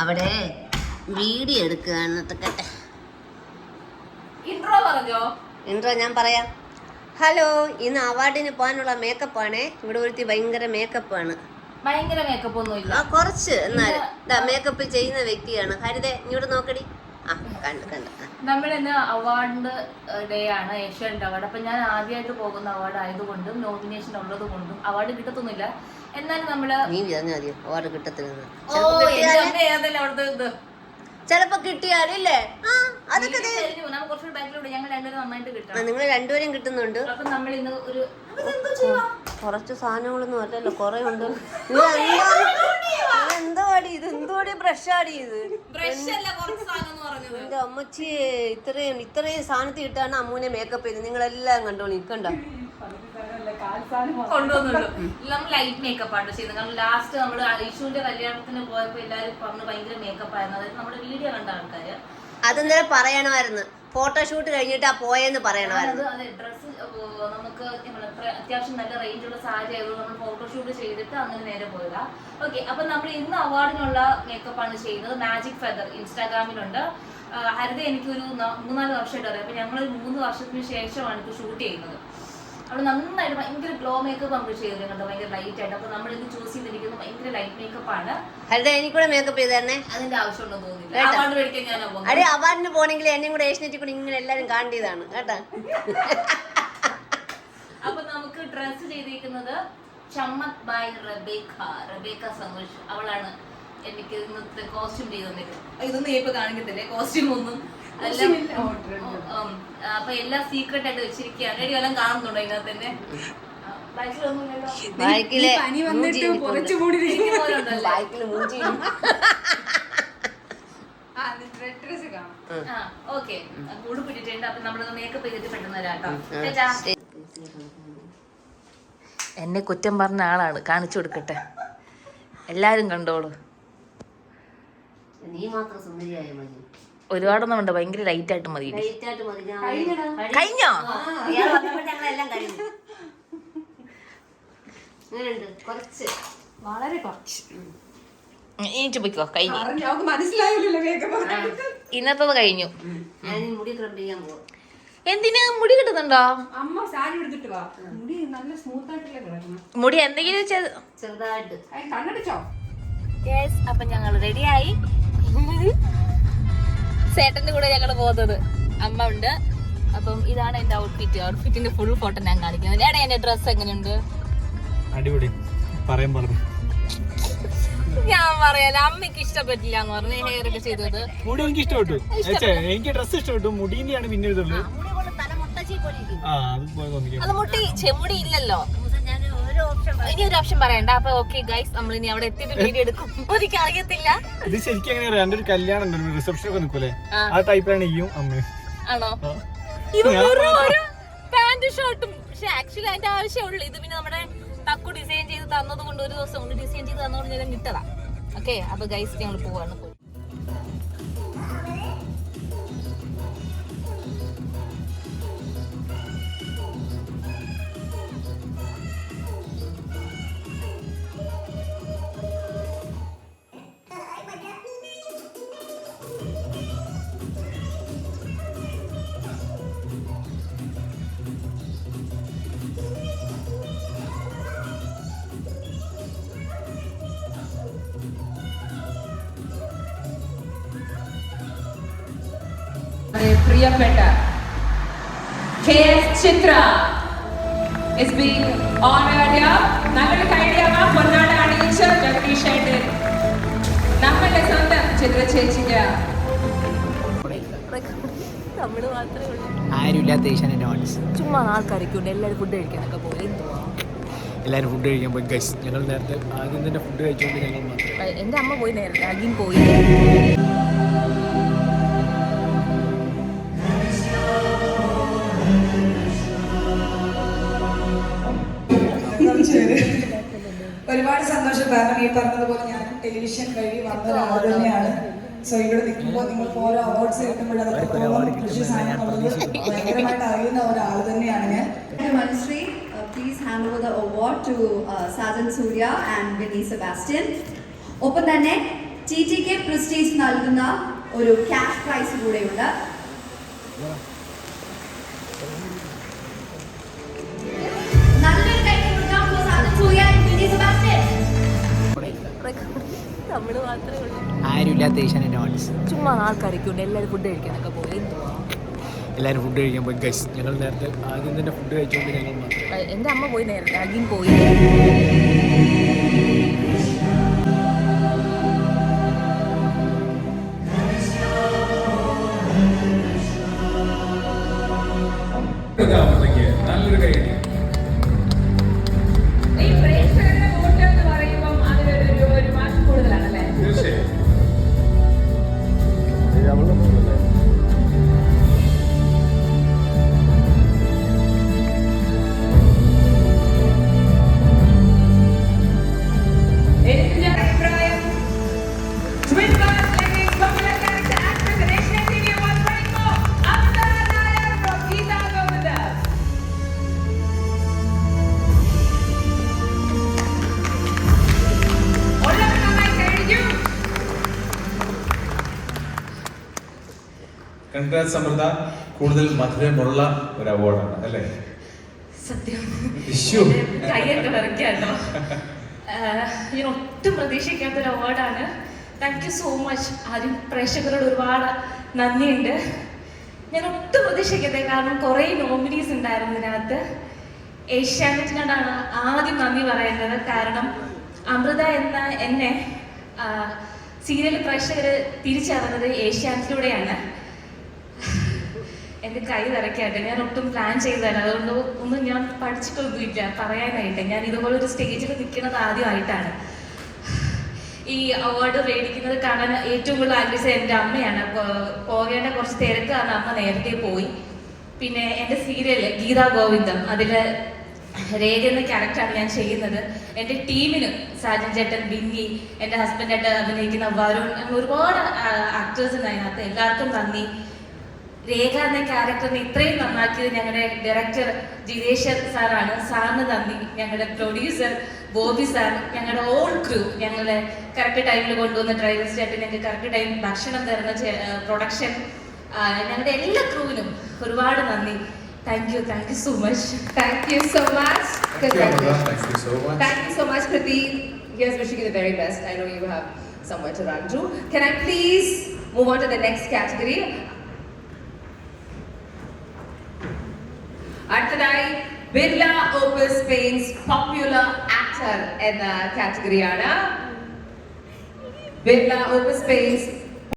അവിടെ വീഡിയോ എടുക്കുകയാണെന്നൊക്കെ ഇൻട്രോ പറഞ്ഞോ? ഇൻട്രോ ഞാൻ പറയാം. ഹലോ ഇന്ന് അവാർഡിന് പോകാനുള്ള മേക്കപ്പ് മേക്കപ്പാണ് ഇവിടെ ഒരുത്തി ഭയങ്കര മേക്കപ്പ് ആണ്. ഭയങ്കര മേക്കപ്പ് ഒന്നും ഇല്ല കുറച്ച്. എന്നാലും മേക്കപ്പ് ചെയ്യുന്ന വ്യക്തിയാണ്. ഹരിതെ ഇങ്ങോട്ട് നോക്കടി. ആ അവാർഡ് ഡേ ആണ് ഏഷ്യാനെറ്റ് അവാർഡ്. അപ്പൊ ഞാൻ ആദ്യമായിട്ട് പോകുന്ന അവാർഡ് ആയതുകൊണ്ടും നോമിനേഷൻ ഉള്ളത് കൊണ്ടും അവാർഡ് കിട്ടത്തൊന്നുമില്ല. എന്നാലും നമ്മൾ നീ അവാർഡ് കിട്ടത്തില്ല ചിലപ്പോ കിട്ടിയാലേ അതൊക്കെ നിങ്ങൾ രണ്ടുപേരും കിട്ടുന്നുണ്ട്? കുറച്ച് സാധനങ്ങളൊന്നും അല്ലല്ലോ കൊറേ ഉണ്ട്. ഇത് എന്താ എന്തോടി ഇത്? ബ്രഷ് ആടി ഇത് എന്റെ അമ്മച്ചി ഇത്രയും ഇത്രയും സാധനത്തിൽ ഇട്ടാണ് അമ്മൂനെ മേക്കപ്പ് ചെയ്ത് നിങ്ങളെല്ലാം കണ്ടോളി കണ്ടോ? കൊണ്ടുവന്നുള്ളൂ നമ്മൾ ലൈറ്റ് മേക്കപ്പ് ആണ് ചെയ്തത്. കാരണം ലാസ്റ്റ് നമ്മൾ ഐഷുവിന്റെ കല്യാണത്തിന് പോയപ്പോ എല്ലാരും പറഞ്ഞു ഭയങ്കര മേക്കപ്പ് ആയിരുന്നു. അതായത് നമ്മുടെ വീഡിയോ കണ്ട ആൾക്കാര്. അതെന്തായാലും പറയണമായിരുന്നു. ഫോട്ടോഷൂട്ട് കഴിഞ്ഞിട്ട് ആ പോയെന്ന് പറയണമായിരുന്നു. അതെ ഡ്രസ്സ് നമുക്ക് അത്യാവശ്യം നല്ല റേഞ്ച് ഉള്ള സാരി ആയതുകൊണ്ട് നമ്മൾ ഫോട്ടോഷൂട്ട് ചെയ്തിട്ട് അങ്ങനെ നേരെ പോയതാ. ഓക്കെ അപ്പൊ നമ്മൾ ഇന്ന് അവാർഡിനുള്ള മേക്കപ്പ് ആണ് ചെയ്യുന്നത്. Magic feather ഇൻസ്റ്റാഗ്രാമിലുണ്ട്. ഹരിത എനിക്കൊരു മൂന്നാൽ വർഷമായിട്ട് അറിയാം. അപ്പൊ ഞങ്ങൾ മൂന്ന് വർഷത്തിന് ശേഷമാണ് ഇപ്പോൾ ഷൂട്ട് ചെയ്യുന്നത്. അവിടെ നന്നായിട്ട് ഭയങ്കര ഗ്ലോ മേക്കപ്പ് നമുക്ക് കണ്ടോ? ഭയങ്കര ലൈറ്റ് ആയിട്ട്. അപ്പൊ നമ്മൾ ഇത് ചൂസ് ചെയ്തിരിക്കുന്നത് ഭയങ്കര ലൈറ്റ് മേക്കപ്പ് ആണ്. ഹരിത എനിക്കൂടെ മേക്കപ്പ് ചെയ്തേ അതിന്റെ ആവശ്യമുണ്ടെന്ന് തോന്നുന്നില്ല. എന്നെ അവാർഡ് മേടിക്കാൻ അവാർഡിന് പോണെങ്കിൽ എന്നെയും കൂടെ ഏഷ്യനെറ്റിൽ കൂടെ ഇങ്ങനെ എല്ലാരും കാണേണ്ടതാണ് കേട്ടാ? അപ്പൊ നമുക്ക് ഡ്രസ് ചെയ്തിരിക്കുന്നത് ചമ്മത് ബൈ റബേക്ക റബേക്ക സന്തോഷ്. അവളാണ് എനിക്ക് ഇന്നത്തെ കോസ്റ്റ്യൂം ചെയ്തു തന്നിരിക്കുന്നത് ഇതൊന്നും ഇപ്പൊ കാണിക്കത്തില്ലേ? കോസ്റ്റ്യൂം ഒന്നും. അപ്പൊ എല്ലാം സീക്രട്ട് ആയിട്ട് വെച്ചിരിക്കുകയാണ്. റെഡി വല്ലതും കാണുന്നുണ്ടോ ഇതിനകത്ത് തന്നെ? ബാക്കിലൊന്നുമില്ലല്ലോ. ബാക്കിൽ പനി വന്നിട്ട് പൊറച്ചു മൂഞ്ചി കാണാം. ആ ഓക്കെ. കൂട് പിടിച്ചിട്ടുണ്ട്. അപ്പൊ നമ്മളത് മേക്കപ്പ് ചെയ്തിട്ട് പെട്ടെന്ന് എന്നെ കുറ്റം പറഞ്ഞ ആളാണ്. കാണിച്ചു കൊടുക്കട്ടെ. എല്ലാരും കണ്ടോളൂ. നീ മാത്രം സുന്ദരിയായ മതി. ഒരുപാടൊന്നും ഉണ്ട് ഭയങ്കര ലൈറ്റ് ആയിട്ട് മതി. കഴിഞ്ഞോ? വളരെ കുറച്ച്. എനിക്ക് പോയിക്കോ കഴിഞ്ഞു. ഇന്നത്തത് കഴിഞ്ഞു. എന്തിനാ? മുടി കിട്ടുന്നുണ്ടോ? അമ്മ സാരി എടുത്തിട്ട് വാ. മുടി നല്ല സ്മൂത്ത് ആയിട്ടല്ലേ മുടി എന്തെങ്കിലും ചെറുതായിട്ട്. കണ്ണടിച്ചോ യെസ് അപ്പൊ ഞങ്ങൾ റെഡിയായി ചേട്ടന്റെ കൂടെ ഞങ്ങൾ പോകുന്നത്. അമ്മ ഉണ്ട്. അപ്പം ഇതാണ് എന്റെ ഔട്ട്ഫിറ്റ് ഔട്ട്ഫിറ്റിന്റെ ഫുൾ ഫോട്ടോ ഞാൻ കാണിക്കുന്നത്. എടാ എന്റെ ഡ്രസ് എങ്ങനെയുണ്ട് അടിപൊളി. പറയാൻ പറഞ്ഞു ഞാൻ പറയാല അമ്മയ്ക്ക് ഇഷ്ടപ്പെട്ടില്ല എന്ന് പറഞ്ഞു ഹെയർ ഒക്കെ ചെയ്തത്. മുടി എനിക്ക് ഇഷ്ടപ്പെട്ടു. എനിക്ക് ഡ്രസ് ഇഷ്ടപ്പെട്ടു. മുടിന്റെയാണ് പിന്നെ ഇതുള്ളൂ മുടി കൊണ്ട് തല മുട്ടച്ചി പോലെ ആ അത് പോലെ തോന്നിക്കും അത് മുട്ടി ചെമുടി ഇല്ലല്ലോ. ഇനി ഒരു ഓപ്ഷൻ പറയണ്ട. അപ്പൊ ഓക്കെ ഗൈസ് നമ്മൾ ഇനി അവിടെ എത്തിയിട്ട് വീഡിയോ എടുക്കും. എനിക്ക് അറിയത്തില്ല. ഇത് ശരിക്കും എങ്ങനെ അറിയാം? എന്റെ ഒരു കല്യാണം ഉണ്ട്. റിസപ്ഷൻ ഒക്കെ നിൽക്കൂലേ? ആ. ടൈപ്പാണ് ടൈപ്പിലാണ് ഈയും അമ്മയും. ആണോ. ഇത് ഞാൻ വെറും ഒരു പാന്റ് ഷർട്ടും പക്ഷെ ആക്ച്വലി അതിന്റെ ആവശ്യമുള്ളൂ ഇത് പിന്നെ നമ്മുടെ തക്കു ഡിസൈൻ ചെയ്ത് തന്നത് കൊണ്ട് ഒരു ദിവസം കൊണ്ട് ഡിസൈൻ ചെയ്ത് തന്നതുകൊണ്ട് ഞാൻ കിട്ടതാ. ഓക്കെ അപ്പൊ ഗൈസ് ഞങ്ങൾ പോവാണ്. പോയി. വളരെ പ്രിയപ്പെട്ട K S Chithra. Is being honoured നല്ലൊരു കൈഡിയാമ പൊന്നാട് അണിയിച്ച ജഗദീഷ് ഏട്ടൻ നമ്മളുടെ സ്വന്തം ചിത്ര ചേച്ചിക്ക്. ആരുമില്ലാത്ത ഏഷ്യാനെറ്റ് ചുമ്മാ ആൾക്കാരൊക്കെ ഉണ്ട് എല്ലാവരും ഫുഡ് കഴിക്കാനൊക്കെ പോയി. എല്ലാവരും ഫുഡ് കഴിക്കാൻ പോയി. ഗൈസ് ഞങ്ങൾ നേരത്തെ ആദ്യം തന്നെ ഫുഡ് കഴിച്ചുകൊണ്ട് ഞങ്ങൾ മാത്രം എന്റെ അമ്മ പോയി നേരത്തെ. ആദ്യം പോയി. കാരണം ഈ പറഞ്ഞതുപോലെ ഞാൻ ടെലിവിഷൻ വഴി വന്ന ഒരാൾ തന്നെയാണ് സോ ഇവിടെ നിൽക്കുമ്പോൾ നിങ്ങൾക്ക് ഓരോ അവാർഡ്സ് കിട്ടുമ്പോൾ അത് എത്രത്തോളം precious ആണെന്നുള്ളത് ഭയങ്കരമായിട്ട് അറിയുന്ന ഒരാൾ തന്നെയാണ് ഞാൻ Manushree, please hand over the award to Sajan Surya and Vini Sebastian. ഒപ്പം തന്നെ ടി ടി കെ പ്രസ്റ്റീജ് നൽകുന്ന ഒരു ക്യാഷ് പ്രൈസ് കൂടെയുണ്ട്. നല്ലൊരു കൈ കൊടുക്കാം. സാജൻ സൂര്യ. നമ്മൾ മാത്രമേ ഉള്ളൂ. ആരുമില്ലാത്ത ഏഷ്യാനെറ്റ് ആർട്സ് ചുമ്മാ ആൾക്കാരൊക്കെ ഉണ്ട് എല്ലാവരും ഫുഡ് കഴിക്കാനൊക്കെ പോയി. എല്ലാവരും ഫുഡ് കഴിക്കാൻ പോയി. ഗൈസ് ഞങ്ങൾ നേരത്തെ ആദ്യം തന്നെ ഫുഡ് കഴിച്ചുകൊണ്ട് ഞങ്ങൾ മാത്രം എന്റെ അമ്മ പോയി നേരത്തെ. ആദ്യം പോയി. കൺഗ്രാറ്റ്സ് സമൃദ്ധ കൂടുതൽ മധുരമുള്ള ഒരു അവാർഡാണ് അല്ലേ? സത്യം. കൈയൊക്കെ ഞാൻ ഒട്ടും പ്രതീക്ഷിക്കാത്ത ഒരു അവാർഡാണ് താങ്ക് യു സോ മച്ച് ആദ്യം പ്രേക്ഷകരോട് ഒരുപാട് നന്ദിയുണ്ട്. ഞാൻ ഒട്ടും പ്രതീക്ഷിക്കാത്ത കാരണം കുറേ നോമിനീസ് ഉണ്ടായിരുന്നു ഇതിനകത്ത്. ഏഷ്യാനെറ്റിനോടാണ് ആദ്യം നന്ദി പറയുന്നത്. കാരണം അമൃത എന്ന എന്നെ സീരിയൽ പ്രേക്ഷകർ തിരിച്ചറിഞ്ഞത് ഏഷ്യാനെറ്റിലൂടെയാണ്. എന്റെ കൈ വിറയ്ക്കാട്ടെ ഞാൻ ഒട്ടും പ്ലാൻ ചെയ്തതാണ് അതുകൊണ്ട് ഒന്നും ഞാൻ പഠിച്ചിട്ടൊന്നുമില്ല. പറയാനായിട്ട്. ഞാൻ ഇതുപോലെ ഒരു സ്റ്റേജിൽ നിൽക്കുന്നത് ആദ്യമായിട്ടാണ്. ഈ അവാർഡ് മേടിക്കുന്നത് കാണാൻ ഏറ്റവും കൂടുതൽ ആഗ്രഹിച്ചത് എന്റെ അമ്മയാണ്. പോകേണ്ട കുറച്ച് തിരക്ക് കാരണം അമ്മ നേരത്തെ പോയി. പിന്നെ എന്റെ സീരിയൽ ഗീതാ ഗോവിന്ദം. അതിൽ രേഖ എന്ന ക്യാരക്ടറാണ് ഞാൻ ചെയ്യുന്നത്. എന്റെ ടീമിനും സാജൻ ചേട്ടൻ ബിന്നി എന്റെ ഹസ്ബൻഡായിട്ട് അഭിനയിക്കുന്ന വരുൺ ഒരുപാട് ആക്ടേഴ്സ് ഉണ്ട് അതിനകത്ത്. എല്ലാവർക്കും നന്ദി. രേഖ എന്ന ക്യാരക്ടറിനെ ഇത്രയും നന്നാക്കിയത് ഞങ്ങളുടെ ഡയറക്ടർ ജിതേശ്വർ സാറാണ് സാറിന് നന്ദി ഞങ്ങളുടെ പ്രൊഡ്യൂസർ ബോബി സാർ ഞങ്ങളുടെ ഓൾ ക്രൂ ഞങ്ങളെ കറക്റ്റ് ടൈമിൽ കൊണ്ടുവന്ന ഡ്രൈവേഴ്സ് ചേട്ടൻ ഞങ്ങൾക്ക് കറക്റ്റ് ടൈം ഭക്ഷണം തരുന്ന പ്രൊഡക്ഷൻ ഞങ്ങളുടെ എല്ലാ ക്രൂവിനും ഒരുപാട് നന്ദി thank you thank you so much thank you so much thank you so much Kriti you. Here's wishing you the very best. I know you have somewhere to run to. Can I please move on to the next category? അടുത്തതായി Birla Opus paints popular actor എന്ന കാറ്റഗറിയാണ് Birla opus pains